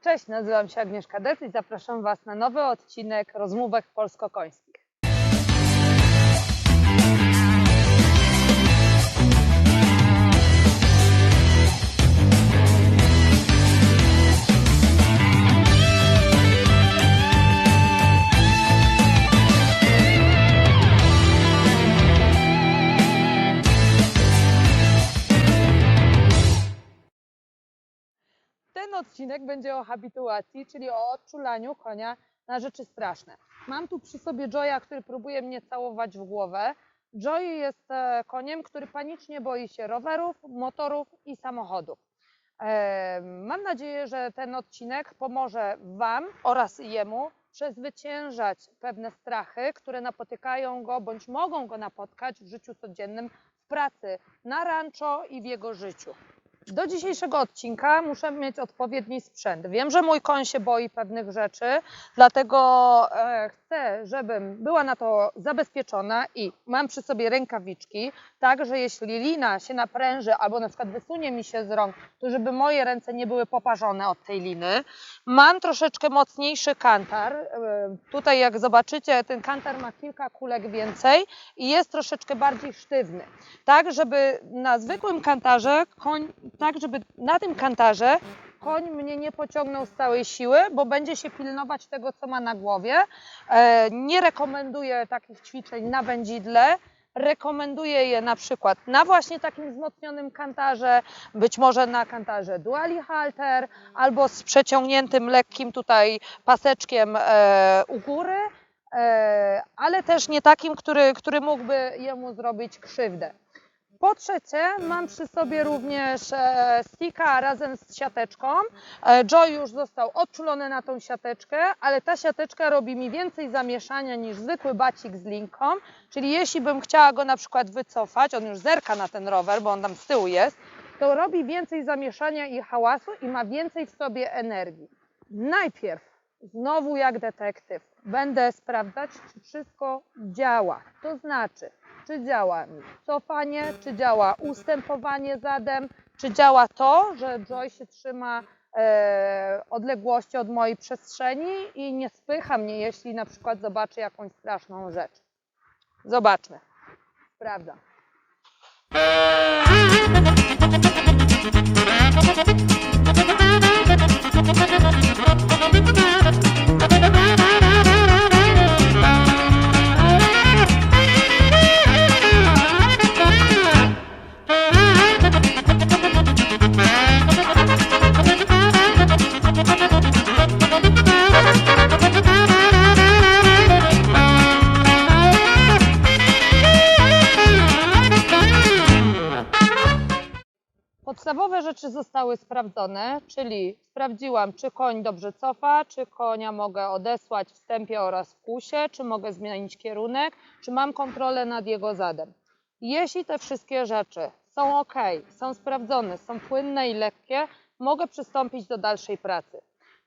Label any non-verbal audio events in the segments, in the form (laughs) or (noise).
Cześć, nazywam się Agnieszka Dec i zapraszam Was na nowy odcinek Rozmówek Polsko-Końskich. Ten odcinek będzie o habituacji, czyli o odczulaniu konia na rzeczy straszne. Mam tu przy sobie Joya, który próbuje mnie całować w głowę. Joy jest e, koniem, który panicznie boi się rowerów, motorów i samochodów. E, Mam nadzieję, że ten odcinek pomoże Wam oraz jemu przezwyciężać pewne strachy, które napotykają go bądź mogą go napotkać w życiu codziennym, w pracy, na rancho i w jego życiu. Do dzisiejszego odcinka muszę mieć odpowiedni sprzęt. Wiem, że mój koń się boi pewnych rzeczy, dlatego e, chcę, żebym była na to zabezpieczona i mam przy sobie rękawiczki, tak, że jeśli lina się napręży albo na przykład wysunie mi się z rąk, to żeby moje ręce nie były poparzone od tej liny. Mam troszeczkę mocniejszy kantar. E, Tutaj jak zobaczycie, ten kantar ma kilka kulek więcej i jest troszeczkę bardziej sztywny. Tak, żeby na zwykłym kantarze koń, tak, żeby na tym kantarze koń mnie nie pociągnął z całej siły, bo będzie się pilnować tego, co ma na głowie. E, nie rekomenduję takich ćwiczeń na wędzidle. Rekomenduję je na przykład na właśnie takim wzmocnionym kantarze, być może na kantarze duali halter albo z przeciągniętym lekkim tutaj paseczkiem e, u góry, e, ale też nie takim, który, który mógłby jemu zrobić krzywdę. Po trzecie, mam przy sobie również e, sticka razem z siateczką. E, Joy już został odczulony na tą siateczkę, ale ta siateczka robi mi więcej zamieszania niż zwykły bacik z linką. Czyli jeśli bym chciała go na przykład wycofać, on już zerka na ten rower, bo on tam z tyłu jest, to robi więcej zamieszania i hałasu i ma więcej w sobie energii. Najpierw, znowu jak detektyw, będę sprawdzać, czy wszystko działa. To znaczy, czy działa cofanie, czy działa ustępowanie zadem, czy działa to, że Joy się trzyma e, odległości od mojej przestrzeni i nie spycha mnie, jeśli na przykład zobaczy jakąś straszną rzecz. Zobaczmy. Sprawdzam. Podstawowe rzeczy zostały sprawdzone, czyli sprawdziłam, czy koń dobrze cofa, czy konia mogę odesłać w stępie oraz w kusie, czy mogę zmienić kierunek, czy mam kontrolę nad jego zadem. Jeśli te wszystkie rzeczy są ok, są sprawdzone, są płynne i lekkie, mogę przystąpić do dalszej pracy.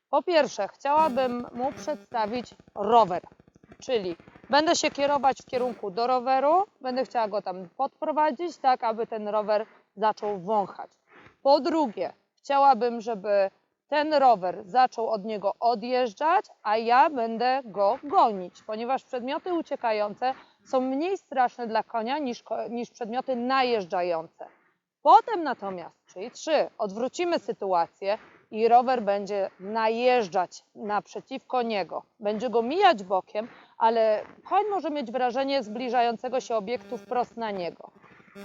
Po pierwsze, chciałabym mu przedstawić rower, czyli będę się kierować w kierunku do roweru, będę chciała go tam podprowadzić, tak aby ten rower zaczął wąchać. Po drugie, chciałabym, żeby ten rower zaczął od niego odjeżdżać, a ja będę go gonić, ponieważ przedmioty uciekające są mniej straszne dla konia niż, niż przedmioty najeżdżające. Potem natomiast, czyli trzy, odwrócimy sytuację i rower będzie najeżdżać naprzeciwko niego. Będzie go mijać bokiem, ale koń może mieć wrażenie zbliżającego się obiektu wprost na niego.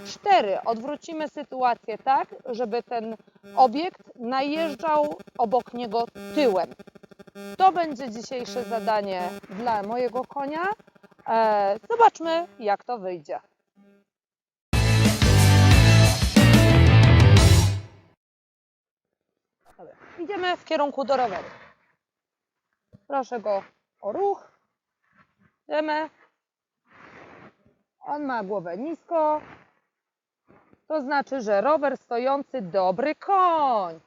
Cztery, odwrócimy sytuację tak, żeby ten obiekt najeżdżał obok niego tyłem. To będzie dzisiejsze zadanie dla mojego konia. E, zobaczmy, jak to wyjdzie. Idziemy w kierunku do roweru. Proszę go o ruch. Idziemy. On ma głowę nisko. To znaczy, że rower stojący dobry koń.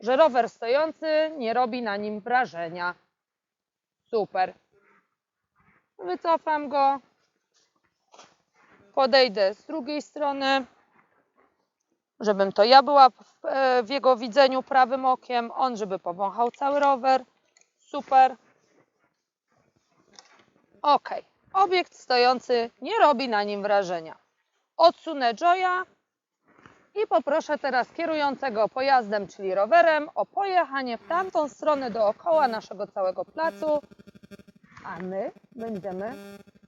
Że rower stojący nie robi na nim wrażenia. Super. Wycofam go. Podejdę z drugiej strony. żebym to ja była w, e, jego widzeniu prawym okiem, on żeby powąchał cały rower. Super. Ok. Obiekt stojący nie robi na nim wrażenia. Odsunę Joya i poproszę teraz kierującego pojazdem, czyli rowerem, o pojechanie w tamtą stronę dookoła naszego całego placu, a my będziemy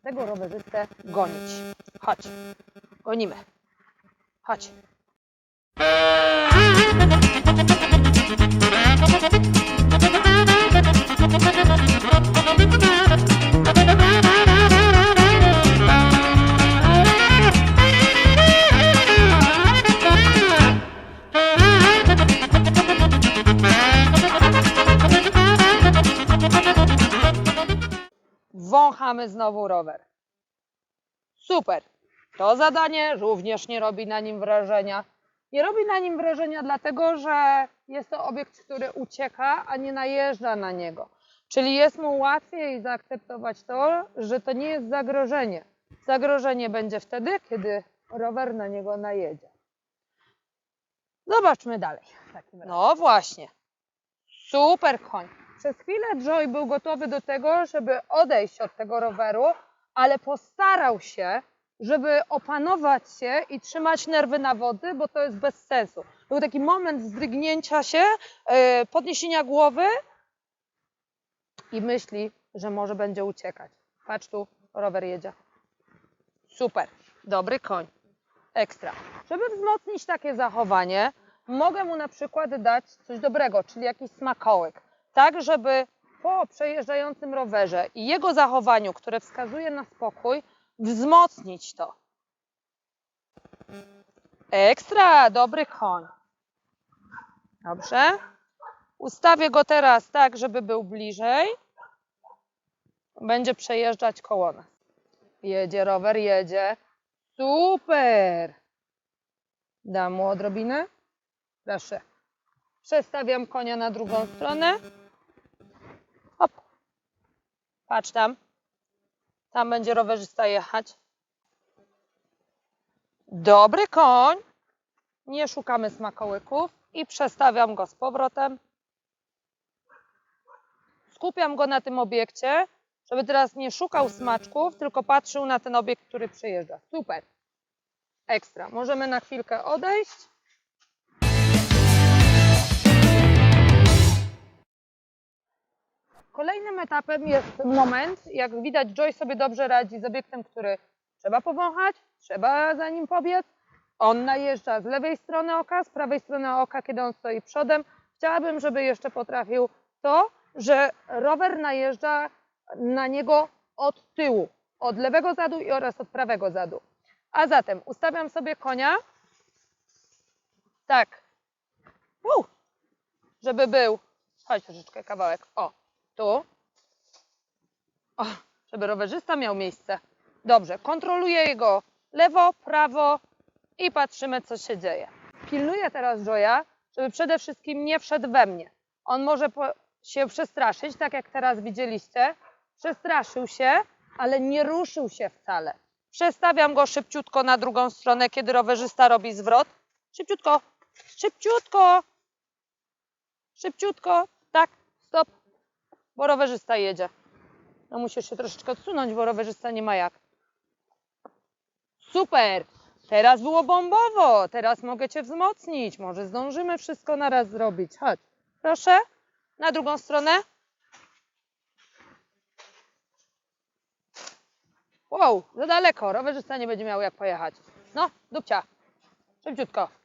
tego rowerzystę gonić. Chodź, gonimy. Chodź. Wąchamy znowu rower. Super. To zadanie również nie robi na nim wrażenia. Nie robi na nim wrażenia dlatego, że jest to obiekt, który ucieka, a nie najeżdża na niego. Czyli jest mu łatwiej zaakceptować to, że to nie jest zagrożenie. Zagrożenie będzie wtedy, kiedy rower na niego najedzie. Zobaczmy dalej. No właśnie. Super koń. Przez chwilę Joy był gotowy do tego, żeby odejść od tego roweru, ale postarał się, żeby opanować się i trzymać nerwy na wody, bo to jest bez sensu. Był taki moment zdrygnięcia się, yy, podniesienia głowy i myśli, że może będzie uciekać. Patrz tu, rower jedzie. Super, dobry koń. Ekstra. Żeby wzmocnić takie zachowanie, mogę mu na przykład dać coś dobrego, czyli jakiś smakołyk. Tak, żeby po przejeżdżającym rowerze i jego zachowaniu, które wskazuje na spokój, wzmocnić to. Ekstra, dobry koń. Dobrze. Ustawię go teraz tak, żeby był bliżej. Będzie przejeżdżać koło nas. Jedzie rower, jedzie. Super. Dam mu odrobinę. Proszę. Przestawiam konia na drugą stronę. Patrz tam. Tam będzie rowerzysta jechać. Dobry koń. Nie szukamy smakołyków i przestawiam go z powrotem. Skupiam go na tym obiekcie, żeby teraz nie szukał smaczków, tylko patrzył na ten obiekt, który przejeżdża. Super. Ekstra. Możemy na chwilkę odejść. Kolejnym etapem jest moment, jak widać, Joy sobie dobrze radzi z obiektem, który trzeba powąchać, trzeba za nim pobiec. On najeżdża z lewej strony oka, z prawej strony oka, kiedy on stoi przodem. Chciałabym, żeby jeszcze potrafił to, że rower najeżdża na niego od tyłu, od lewego zadu i oraz od prawego zadu. A zatem ustawiam sobie konia. Tak, Uu, żeby był, chodź troszeczkę kawałek, o, tu, o, żeby rowerzysta miał miejsce. Dobrze, kontroluję jego lewo, prawo i patrzymy, co się dzieje. Pilnuję teraz Joya, żeby przede wszystkim nie wszedł we mnie. On może się przestraszyć, tak jak teraz widzieliście. Przestraszył się, ale nie ruszył się wcale. Przestawiam go szybciutko na drugą stronę, kiedy rowerzysta robi zwrot. Szybciutko, szybciutko, szybciutko, bo rowerzysta jedzie. No musisz się troszeczkę odsunąć, bo rowerzysta nie ma jak. Super! Teraz było bombowo. Teraz mogę Cię wzmocnić. Może zdążymy wszystko naraz zrobić. Chodź. Proszę. Na drugą stronę. Wow, za daleko. Rowerzysta nie będzie miał jak pojechać. No, dupcia. Szybciutko.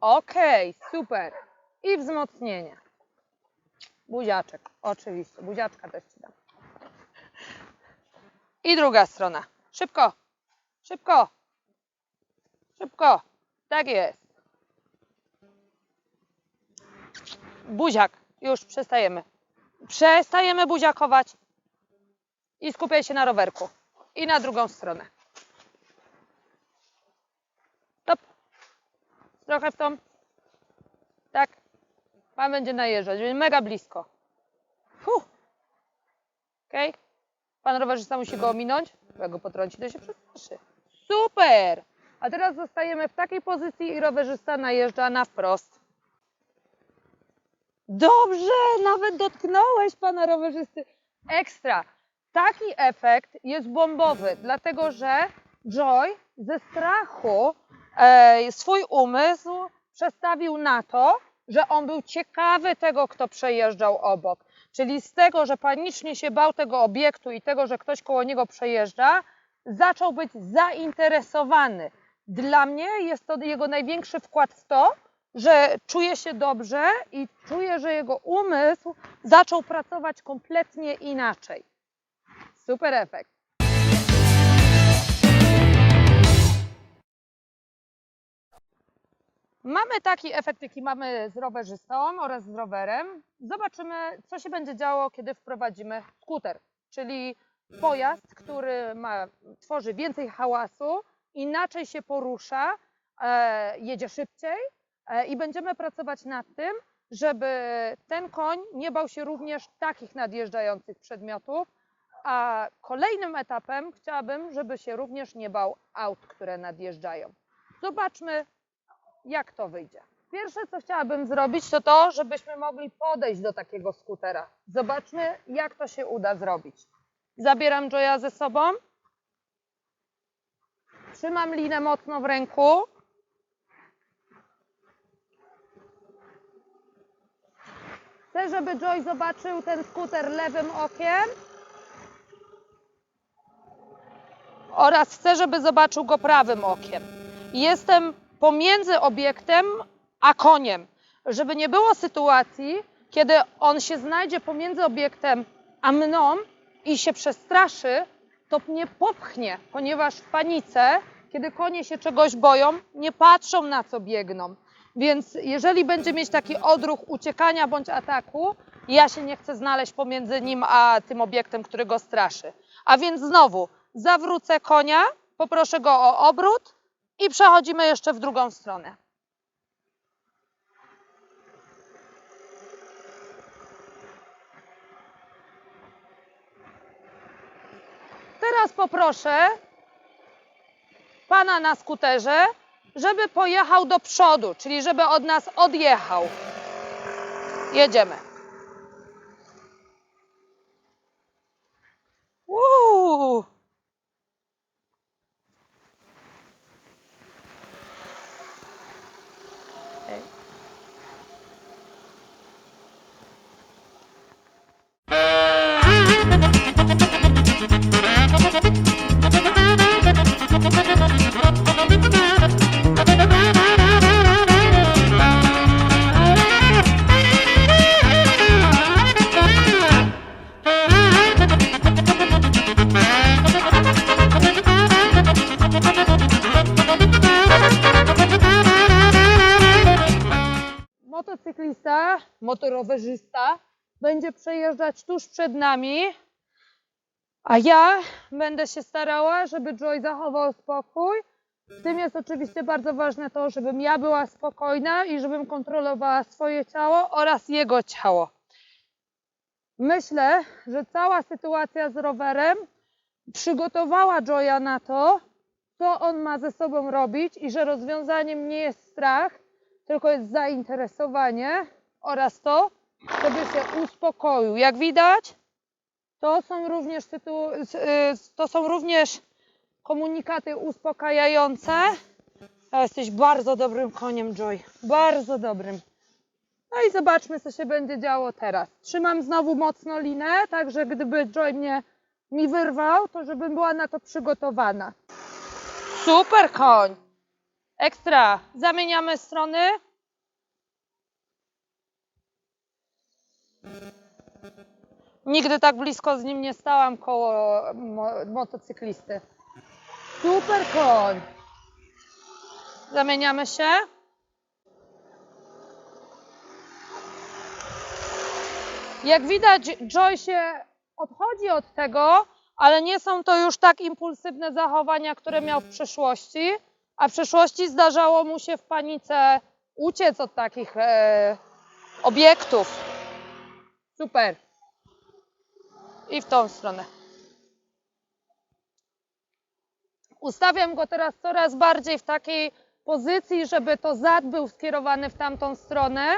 Okej, super. I wzmocnienie. Buziaczek, oczywiście. Buziaczka też Ci dam. I druga strona. Szybko, szybko, szybko. Tak jest. Buziak. Już przestajemy. Przestajemy buziakować. I skupiaj się na rowerku. I na drugą stronę. Trochę w tą. Tak. Pan będzie najeżdżać. Będzie mega blisko. Fuh. Okej. Pan rowerzysta musi go ominąć. Jak go potrąci, to się przestraszy. Super! A teraz zostajemy w takiej pozycji i rowerzysta najeżdża na wprost. Dobrze, nawet dotknąłeś pana rowerzysty. Ekstra. Taki efekt jest bombowy, dlatego że Joy ze strachu swój umysł przestawił na to, że on był ciekawy tego, kto przejeżdżał obok. Czyli z tego, że panicznie się bał tego obiektu i tego, że ktoś koło niego przejeżdża, zaczął być zainteresowany. Dla mnie jest to jego największy wkład w to, że czuje się dobrze i czuje, że jego umysł zaczął pracować kompletnie inaczej. Super efekt. Mamy taki efekt, jaki mamy z rowerzystą oraz z rowerem. Zobaczymy, co się będzie działo, kiedy wprowadzimy skuter, czyli pojazd, który ma, tworzy więcej hałasu, inaczej się porusza, e, jedzie szybciej e, i będziemy pracować nad tym, żeby ten koń nie bał się również takich nadjeżdżających przedmiotów, a kolejnym etapem chciałabym, żeby się również nie bał aut, które nadjeżdżają. Zobaczmy, jak to wyjdzie. Pierwsze, co chciałabym zrobić, to to, żebyśmy mogli podejść do takiego skutera. Zobaczmy, jak to się uda zrobić. Zabieram Joya ze sobą. Trzymam linę mocno w ręku. Chcę, żeby Joy zobaczył ten skuter lewym okiem. Oraz chcę, żeby zobaczył go prawym okiem. Jestem pomiędzy obiektem a koniem, żeby nie było sytuacji, kiedy on się znajdzie pomiędzy obiektem a mną i się przestraszy, to mnie popchnie, ponieważ w panice, kiedy konie się czegoś boją, nie patrzą na co biegną. Więc jeżeli będzie mieć taki odruch uciekania bądź ataku, ja się nie chcę znaleźć pomiędzy nim a tym obiektem, który go straszy. A więc znowu zawrócę konia, poproszę go o obrót i przechodzimy jeszcze w drugą stronę. Teraz poproszę pana na skuterze, żeby pojechał do przodu, czyli żeby od nas odjechał. Jedziemy. Motorowerzysta będzie przejeżdżać tuż przed nami, a ja będę się starała, żeby Joy zachował spokój. W tym jest oczywiście bardzo ważne to, żebym ja była spokojna i żebym kontrolowała swoje ciało oraz jego ciało. Myślę, że cała sytuacja z rowerem przygotowała Joya na to, co on ma ze sobą robić i że rozwiązaniem nie jest strach, tylko jest zainteresowanie oraz to, żeby się uspokoił. Jak widać, to są również, y, to są również komunikaty uspokajające. A jesteś bardzo dobrym koniem, Joy. Bardzo dobrym. No i zobaczmy, co się będzie działo teraz. Trzymam znowu mocno linę, tak że gdyby Joy mnie mi wyrwał, to żebym była na to przygotowana. Super koń! Ekstra. Zamieniamy strony. Nigdy tak blisko z nim nie stałam koło mo motocyklisty. Super koń. Zamieniamy się. Jak widać, Joy się odchodzi od tego, ale nie są to już tak impulsywne zachowania, które miał w przeszłości, a w przeszłości zdarzało mu się w panice uciec od takich e, obiektów. Super. I w tą stronę. Ustawiam go teraz coraz bardziej w takiej pozycji, żeby to zad był skierowany w tamtą stronę.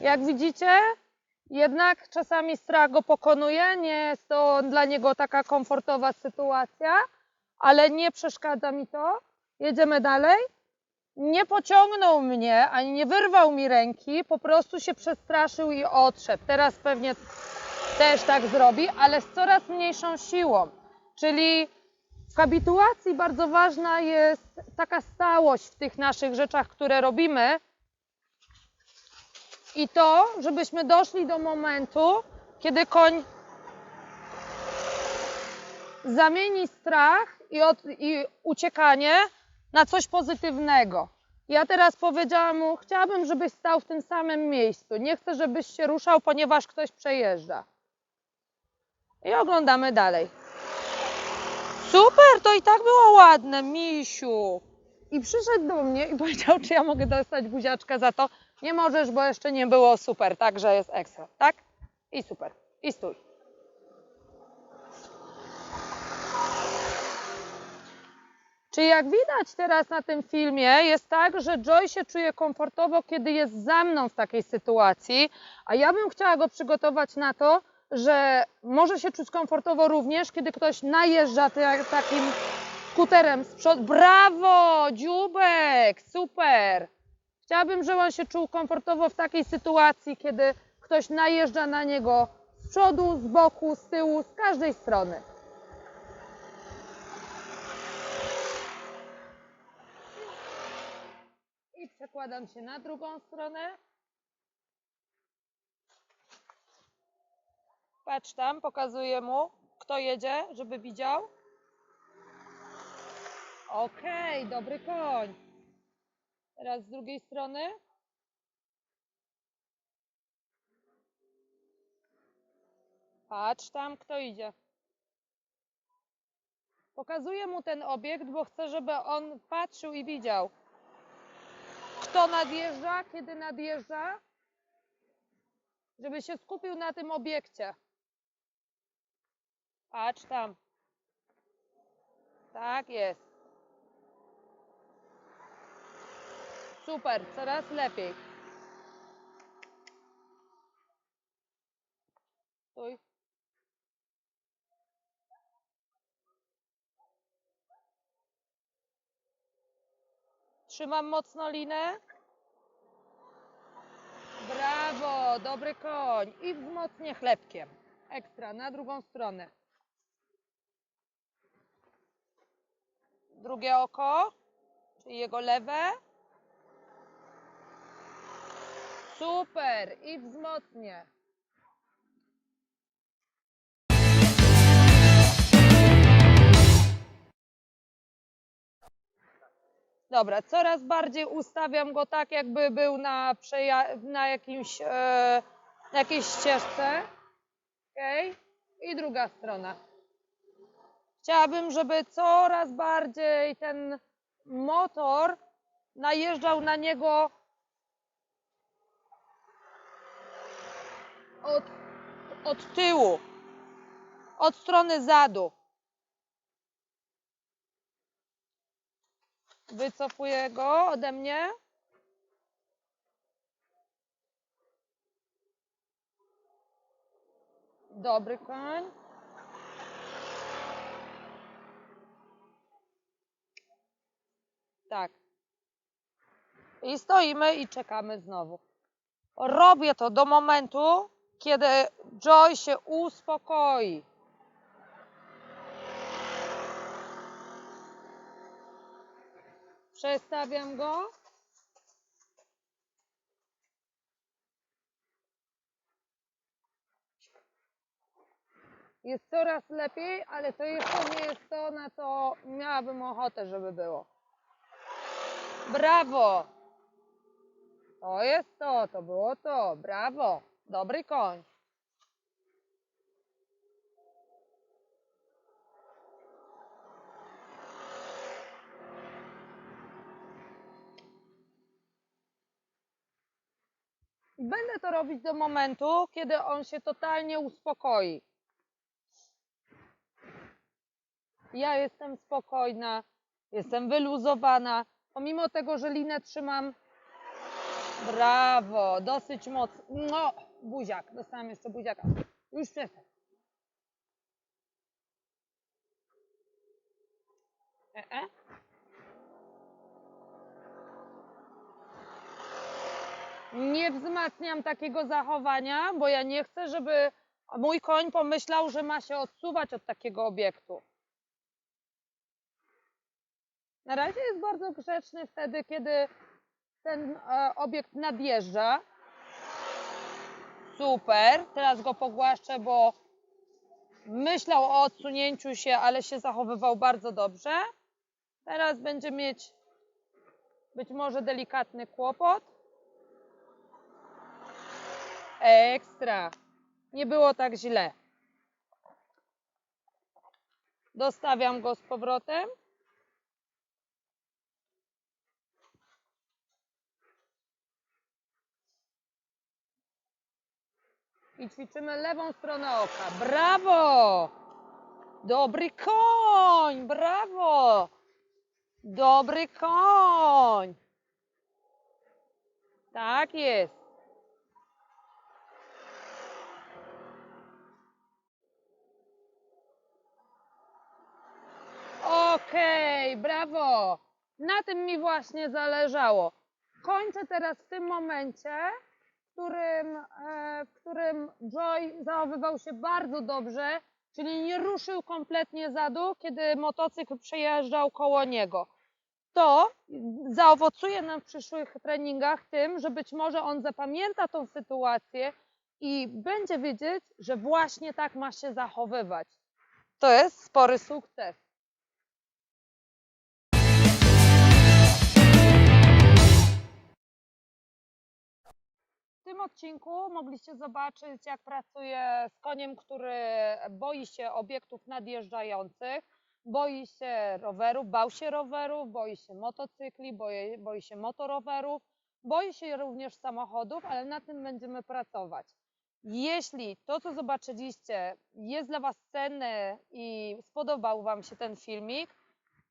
Jak widzicie, jednak czasami strach go pokonuje. Nie jest to dla niego taka komfortowa sytuacja, ale nie przeszkadza mi to. Jedziemy dalej. Nie pociągnął mnie, ani nie wyrwał mi ręki, po prostu się przestraszył i odszedł. Teraz pewnie też tak zrobi, ale z coraz mniejszą siłą. Czyli w habituacji bardzo ważna jest taka stałość w tych naszych rzeczach, które robimy. I to, żebyśmy doszli do momentu, kiedy koń zamieni strach i, od, i uciekanie na coś pozytywnego. Ja teraz powiedziałam mu, chciałabym, żebyś stał w tym samym miejscu. Nie chcę, żebyś się ruszał, ponieważ ktoś przejeżdża. I oglądamy dalej. Super, to i tak było ładne, misiu. I przyszedł do mnie i (laughs) powiedział, czy ja mogę dostać buziaczkę za to. Nie możesz, bo jeszcze nie było super, także jest ekstra, tak? I super. I stój. Czyli jak widać teraz na tym filmie, jest tak, że Joy się czuje komfortowo, kiedy jest za mną w takiej sytuacji, a ja bym chciała go przygotować na to, że może się czuć komfortowo również, kiedy ktoś najeżdża takim skuterem z przodu. Brawo, dziubek, super! Chciałabym, żeby on się czuł komfortowo w takiej sytuacji, kiedy ktoś najeżdża na niego z przodu, z boku, z tyłu, z każdej strony. Przekładam się na drugą stronę. Patrz tam, pokazuję mu, kto jedzie, żeby widział. Okej, dobry koń. Teraz z drugiej strony. Patrz tam, kto idzie. Pokazuję mu ten obiekt, bo chcę, żeby on patrzył i widział, kto nadjeżdża, kiedy nadjeżdża, żeby się skupił na tym obiekcie. Patrz tam. Tak jest. Super, coraz lepiej. Stój. Trzymam mocno linę. Brawo, dobry koń. I wzmocnię chlebkiem. Ekstra, na drugą stronę. Drugie oko, czyli jego lewe. Super, i wzmocnię. Dobra, coraz bardziej ustawiam go tak, jakby był na, na jakimś, e, jakiejś ścieżce. Okay. I druga strona. Chciałabym, żeby coraz bardziej ten motor najeżdżał na niego od, od tyłu, od strony zadu. Wycofuję go ode mnie. Dobry koń. Tak. I stoimy i czekamy znowu. Robię to do momentu, kiedy Joy się uspokoi. Przestawiam go. Jest coraz lepiej, ale to jeszcze nie jest to, na co miałabym ochotę, żeby było. Brawo! To jest to, to było to. Brawo! Dobry koń. Będę to robić do momentu, kiedy on się totalnie uspokoi. Ja jestem spokojna, jestem wyluzowana, pomimo tego, że linę trzymam. Brawo, dosyć mocno. No, buziak, dostałam jeszcze buziaka. Już przestań. E -e. Nie wzmacniam takiego zachowania, bo ja nie chcę, żeby mój koń pomyślał, że ma się odsuwać od takiego obiektu. Na razie jest bardzo grzeczny wtedy, kiedy ten e, obiekt nadjeżdża. Super. Teraz go pogłaszczę, bo myślał o odsunięciu się, ale się zachowywał bardzo dobrze. Teraz będzie mieć być może delikatny kłopot. Ekstra. Nie było tak źle. Dostawiam go z powrotem. I ćwiczymy lewą stronę oka. Brawo! Dobry koń! Brawo! Dobry koń! Tak jest. Okej, brawo. Na tym mi właśnie zależało. Kończę teraz w tym momencie, w którym, e, w którym Joy zachowywał się bardzo dobrze, czyli nie ruszył kompletnie za dół, kiedy motocykl przejeżdżał koło niego. To zaowocuje nam w przyszłych treningach tym, że być może on zapamięta tą sytuację i będzie wiedzieć, że właśnie tak ma się zachowywać. To jest spory sukces. W tym odcinku mogliście zobaczyć, jak pracuję z koniem, który boi się obiektów nadjeżdżających, boi się rowerów, bał się rowerów, boi się motocykli, boi, boi się motorowerów, boi się również samochodów, ale na tym będziemy pracować. Jeśli to, co zobaczyliście, jest dla Was cenne i spodobał Wam się ten filmik,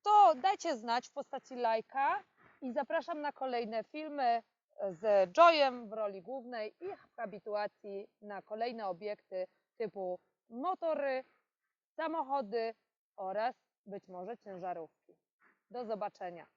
to dajcie znać w postaci lajka i zapraszam na kolejne filmy z Joyem w roli głównej i habituacji na kolejne obiekty typu motory, samochody oraz być może ciężarówki. Do zobaczenia.